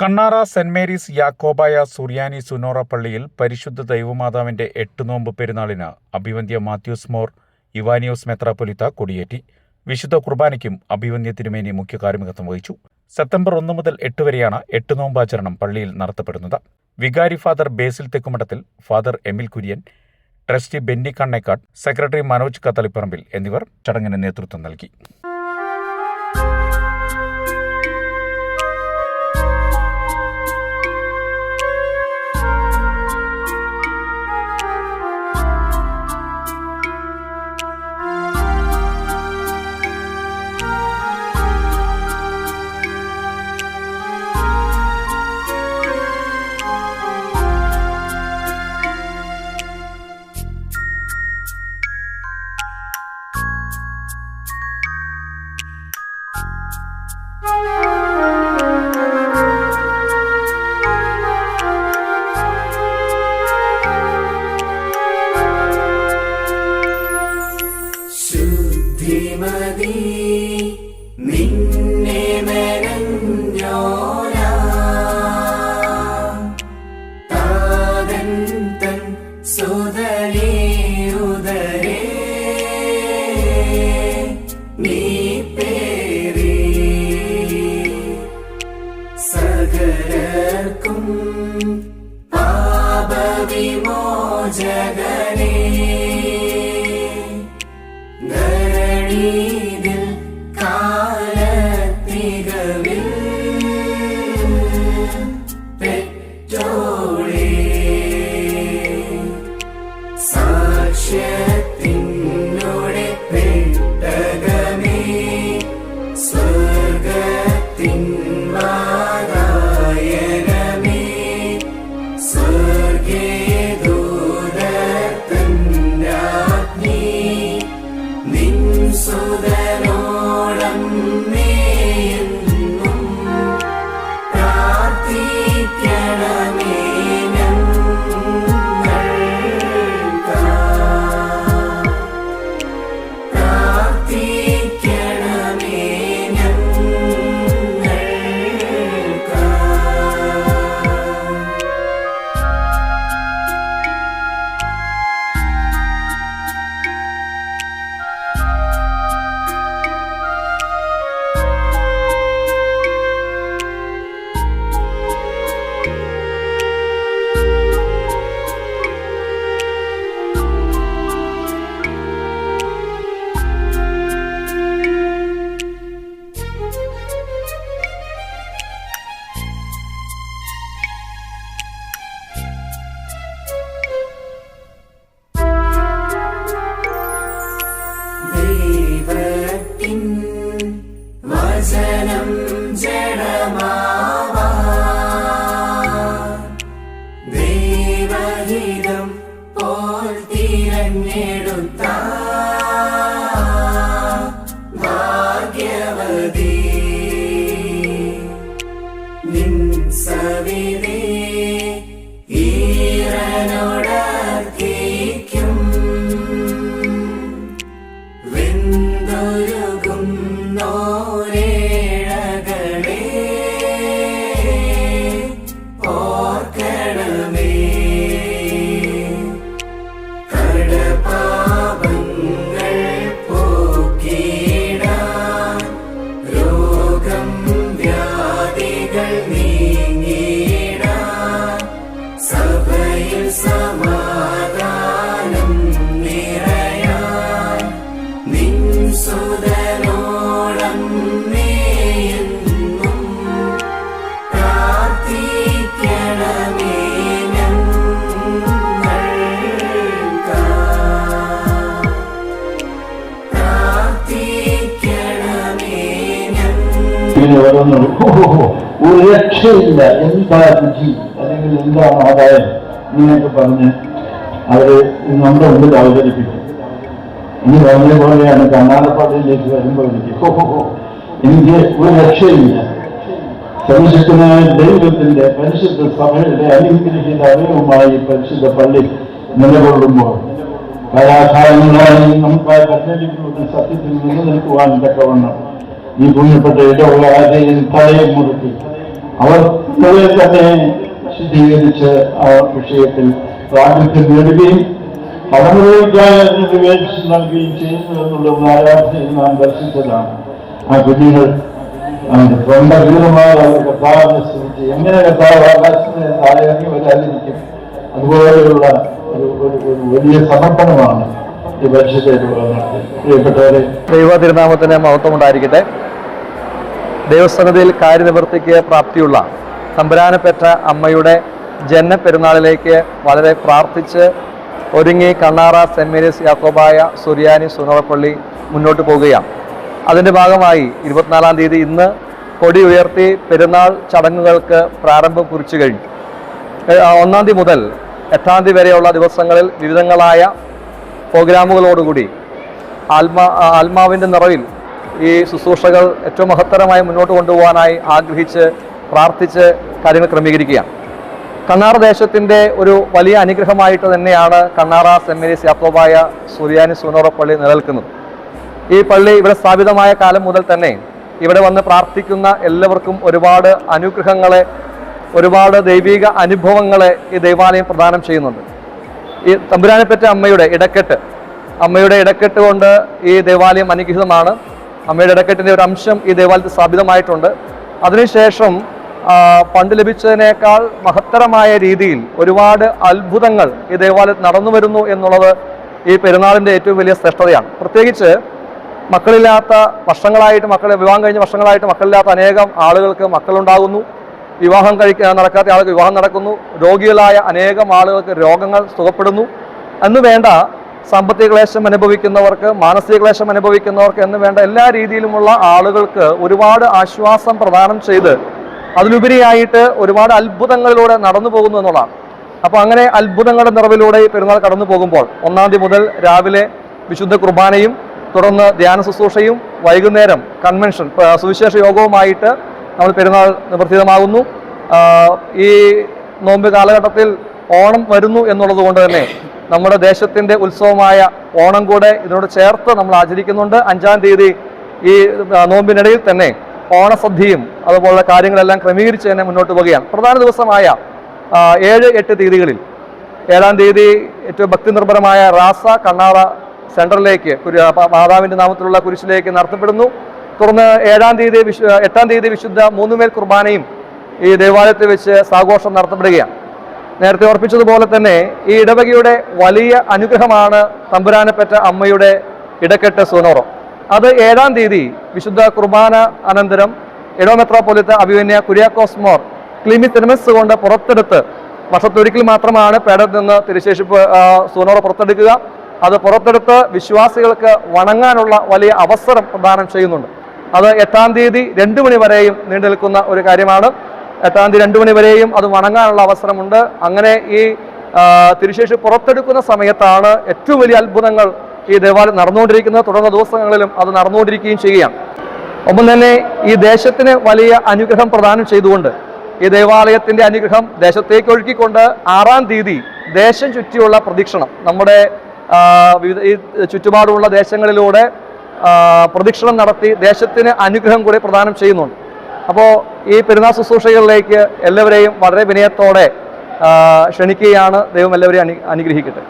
Kannara saint Mary's Yakobaya സുറിയാനി സുനോറ പള്ളിയിൽ പരിശുദ്ധ ദൈവമാതാവിന്റെ എട്ട് നോമ്പ് പെരുന്നാളിന് അഭിവന്ധ്യ മാത്യൂസ് മോർ ഇവാനിയോസ് മെത്രാപ്പൊലിത്ത കൊടിയേറ്റി. വിശുദ്ധ കുർബാനയ്ക്കും അഭിവന്ധ്യ തിരുമേനി മുഖ്യ കാർമ്മികത്വം വഹിച്ചു. സെപ്റ്റംബർ ഒന്ന് മുതൽ എട്ട് വരെയാണ് എട്ട് നോമ്പാചരണം പള്ളിയിൽ നടത്തപ്പെടുന്നത്. വികാരി father Basil Thekkumadathil father Emil Kurian trustee Benny Kannekkad secretary Manoj Kathalipparambil എന്നിവർ ചടങ്ങിന് നേതൃത്വം നൽകി. You. പോൽ തിരഞ്ഞെടുത്ത ഞങ്ങൾ ഇങ്ങനെ ഓരോന്നും ഒരു രക്ഷയില്ല എന്താ രുചി അല്ലെങ്കിൽ എന്താണ് ആദായം ഇങ്ങനെയൊക്കെ പറഞ്ഞ് അവര് നമ്മുടെ മുമ്പിൽ അവതരിപ്പിക്കും ഇനി പറഞ്ഞ പോലെയാണ് കർണാടകപ്പള്ളിയിലേക്ക് വരുമ്പോൾ എനിക്ക് ഹോ, ഹോ, ഹോ, എനിക്ക് ഒരു രക്ഷയില്ല പരിശുദ്ധനായ ദൈവത്തിന്റെ പരിശുദ്ധ സഭയുടെ അനുഗ്രഹിത അവയവുമായി പരിശുദ്ധ പള്ളി നിലകൊള്ളുമ്പോൾ കലാകാലങ്ങളായി നമുക്കായി കച്ചേരികളുടെ സത്യത്തിൽ നിലനിൽക്കുവാൻ തക്കവണ്ണം ഈ പുണ്യപ്പെട്ട ഇടവുകാരെയും തലയും മുറുക്കി അവർ തലയെ തന്നെ ശുദ്ധീകരിച്ച് ആ വിഷയത്തിൽ പ്രാഗൽഭ്യം നേടുകയും പഠനവിദ്യാലയത്തിന് വിവേചിച്ച് നൽകുകയും ചെയ്യുന്നു എന്നുള്ള ആരാധനയിൽ നാം ദർശിച്ചതാണ്. ആ കുഞ്ഞുങ്ങൾ അവന്റെ തൊണ്ട വീരമായ അവർ കർത്താവിനെ സ്തുതിച്ച് എങ്ങനെ താഴെ ഇറങ്ങി വരാതിരിക്കും. അതുപോലെയുള്ള ഒരു വലിയ സമർപ്പണമാണ് ഈ പരിശുദ്ധ പ്രിയപ്പെട്ടവരെ ദൈവ തിരുനാമത്തിന് മഹത്വം ഉണ്ടായിരിക്കട്ടെ ദൈവസന്നിധിയിൽ കാര്യനിവൃത്തിക്ക് പ്രാപ്തിയുള്ള തമ്പുരാനപ്പെട്ട അമ്മയുടെ ജന്മപ്പെരുന്നാളിലേക്ക് വളരെ പ്രാർത്ഥിച്ച് ഒരുങ്ങി കണ്ണാറ സെന്റ് മേരീസ് യാക്കോബായ സുറിയാനി സുനോറപ്പള്ളി മുന്നോട്ട് പോവുകയാണ് അതിന്റെ ഭാഗമായി ഇരുപത്തിനാലാം തീയതി ഇന്ന് കൊടി ഉയർത്തി പെരുന്നാൾ ചടങ്ങുകൾക്ക് പ്രാരംഭം കുറിച്ചു കഴിഞ്ഞു. ഒന്നാം തീയതി മുതൽ എട്ടാം തീയതി വരെയുള്ള ദിവസങ്ങളിൽ വിവിധങ്ങളായ പ്രോഗ്രാമുകളോടുകൂടി ആത്മാ ആത്മാവിന്റെ നിറവിൽ ഈ ശുശ്രൂഷകൾ ഏറ്റവും മഹത്തരമായി മുന്നോട്ട് കൊണ്ടുപോകാനായി ആഗ്രഹിച്ച് പ്രാർത്ഥിച്ച് കാര്യങ്ങൾ ക്രമീകരിക്കുകയാണ്. കണ്ണാർ ദേശത്തിന്റെ ഒരു വലിയ അനുഗ്രഹമായിട്ട് തന്നെയാണ് കണ്ണാറ സെന്റ് മേരീസ് യാക്കോബായ സുറിയാനി സുനോറ പള്ളി നിലനിൽക്കുന്നത്. ഈ പള്ളി ഇവിടെ സ്ഥാപിതമായ കാലം മുതൽ തന്നെ ഇവിടെ വന്ന് പ്രാർത്ഥിക്കുന്ന എല്ലാവർക്കും ഒരുപാട് അനുഗ്രഹങ്ങളെ ഒരുപാട് ദൈവിക അനുഭവങ്ങളെ ഈ ദൈവാലയം പ്രദാനം ചെയ്യുന്നുണ്ട്. ഈ തമ്പുരാനെപ്പറ്റ അമ്മയുടെ ഇടക്കെട്ട് അമ്മയുടെ ഇടക്കെട്ട് കൊണ്ട് ഈ ദേവാലയം അനുഗ്രഹീതമാണ്. അമ്മയുടെ ഇടക്കെട്ടിന്റെ ഒരു അംശം ഈ ദേവാലയത്തിൽ സ്ഥാപിതമായിട്ടുണ്ട്. അതിനുശേഷം പണ്ട് ലഭിച്ചതിനേക്കാൾ മഹത്തരമായ രീതിയിൽ ഒരുപാട് അത്ഭുതങ്ങൾ ഈ ദേവാലയത്തിൽ നടന്നു വരുന്നു എന്നുള്ളത് ഈ പെരുന്നാളിന്റെ ഏറ്റവും വലിയ ശ്രേഷ്ഠതയാണ്. പ്രത്യേകിച്ച് മക്കളില്ലാത്ത വർഷങ്ങളായിട്ട് മക്കളെ വിവാഹം കഴിഞ്ഞ വർഷങ്ങളായിട്ട് മക്കളില്ലാത്ത അനേകം ആളുകൾക്ക് മക്കളുണ്ടാകുന്നു. വിവാഹം കഴിക്കാൻ നടക്കാത്ത ആൾക്ക് വിവാഹം നടക്കുന്നു. രോഗികളായ അനേകം ആളുകൾക്ക് രോഗങ്ങൾ സുഖപ്പെടുന്നു. എന്ന് വേണ്ട സാമ്പത്തിക ക്ലേശം അനുഭവിക്കുന്നവർക്ക് മാനസിക ക്ലേശം അനുഭവിക്കുന്നവർക്ക് എന്ന് വേണ്ട എല്ലാ രീതിയിലുമുള്ള ആളുകൾക്ക് ഒരുപാട് ആശ്വാസം പ്രദാനം ചെയ്ത് അതിലുപരിയായിട്ട് ഒരുപാട് അത്ഭുതങ്ങളിലൂടെ നടന്നു പോകുന്നു എന്നുള്ളതാണ്. അപ്പോൾ അങ്ങനെ അത്ഭുതങ്ങളുടെ നിറവിലൂടെ ഈ പെരുന്നാൾ കടന്നു പോകുമ്പോൾ ഒന്നാം തീയതി മുതൽ രാവിലെ വിശുദ്ധ കുർബാനയും തുടർന്ന് ധ്യാന ശുശ്രൂഷയും വൈകുന്നേരം കൺവെൻഷൻ സുവിശേഷ യോഗവുമായിട്ട് നമ്മൾ പെരുന്നാൾ നിവർത്തിതമാകുന്നു. ഈ നോമ്പ് കാലഘട്ടത്തിൽ ഓണം വരുന്നു എന്നുള്ളത് കൊണ്ട് തന്നെ നമ്മുടെ ദേശത്തിന്റെ ഉത്സവമായ ഓണം കൂടെ ഇതിനോട് ചേർത്ത് നമ്മൾ ആചരിക്കുന്നുണ്ട്. അഞ്ചാം തീയതി ഈ നോമ്പിനിടയിൽ തന്നെ ഓണസദ്യയും അതുപോലുള്ള കാര്യങ്ങളെല്ലാം ക്രമീകരിച്ച് തന്നെ മുന്നോട്ട് പോവുകയാണ്. പ്രധാന ദിവസമായ ഏഴ് എട്ട് തീയതികളിൽ ഏഴാം തീയതി ഏറ്റവും ഭക്തി നിർഭരമായ റാസ കണ്ണാറ സെന്ററിലേക്ക് മാതാവിന്റെ നാമത്തിലുള്ള കുരിശിലേക്ക് നടത്തപ്പെടുന്നു. തുടർന്ന് ഏഴാം തീയതി വിശു എട്ടാം തീയതി വിശുദ്ധ മൂന്നുമേൽ കുർബാനയും ഈ ദേവാലയത്തിൽ വെച്ച് സാഘോഷം നടത്തപ്പെടുകയാണ്. നേരത്തെ ഓർപ്പിച്ചതുപോലെ തന്നെ ഈ ഇടവകയുടെ വലിയ അനുഗ്രഹമാണ് തമ്പുരാനപ്പെട്ട അമ്മയുടെ ഇടക്കെട്ട് സുനോറം. അത് ഏഴാം തീയതി വിശുദ്ധ കുർബാന അനന്തരം ഇടവ മെത്രോപൊലിത്ത അഭിമന്യ കുര്യാക്കോസ് മോർ ക്ലിമി തിരുമസ് കൊണ്ട് പുറത്തെടുത്ത് വർഷത്തൊരിക്കൽ മാത്രമാണ് പേടത്തിൽ നിന്ന് തിരുശേഷിപ്പ് സൂനോറ പുറത്തെടുക്കുക. അത് പുറത്തെടുത്ത് വിശ്വാസികൾക്ക് വണങ്ങാനുള്ള വലിയ അവസരം പ്രദാനം ചെയ്യുന്നുണ്ട്. അത് എട്ടാം തീയതി രണ്ടു മണി വരെയും നീണ്ടു നിൽക്കുന്ന ഒരു കാര്യമാണ്. എട്ടാം തീയതി രണ്ടു മണി വരെയും അത് വണങ്ങാനുള്ള അവസരമുണ്ട്. അങ്ങനെ ഈ തിരുശേഷി പുറത്തെടുക്കുന്ന സമയത്താണ് ഏറ്റവും വലിയ അത്ഭുതങ്ങൾ ഈ ദേവാലയം നടന്നുകൊണ്ടിരിക്കുന്നത്. തുടർന്ന ദിവസങ്ങളിലും അത് നടന്നുകൊണ്ടിരിക്കുകയും ചെയ്യുകയാണ്. ഒപ്പം തന്നെ ഈ ദേശത്തിന് വലിയ അനുഗ്രഹം പ്രദാനം ചെയ്തുകൊണ്ട് ഈ ദേവാലയത്തിന്റെ അനുഗ്രഹം ദേശത്തേക്ക് ഒഴുക്കിക്കൊണ്ട് ആറാം തീയതി ദേശം ചുറ്റിയുള്ള പ്രദക്ഷിണം നമ്മുടെ ഈ ചുറ്റുപാടുമുള്ള ദേശങ്ങളിലൂടെ പ്രദക്ഷിണം നടത്തി ദേശത്തിന് അനുഗ്രഹം കൂടി പ്രദാനം ചെയ്യുന്നുണ്ട്. അപ്പോൾ ഈ പെരുന്നാൾ ശുശ്രൂഷകളിലേക്ക് എല്ലാവരെയും വളരെ വിനയത്തോടെ ക്ഷണിക്കുകയാണ് ദൈവം എല്ലാവരെയും അനു അനുഗ്രഹിക്കട്ടെ.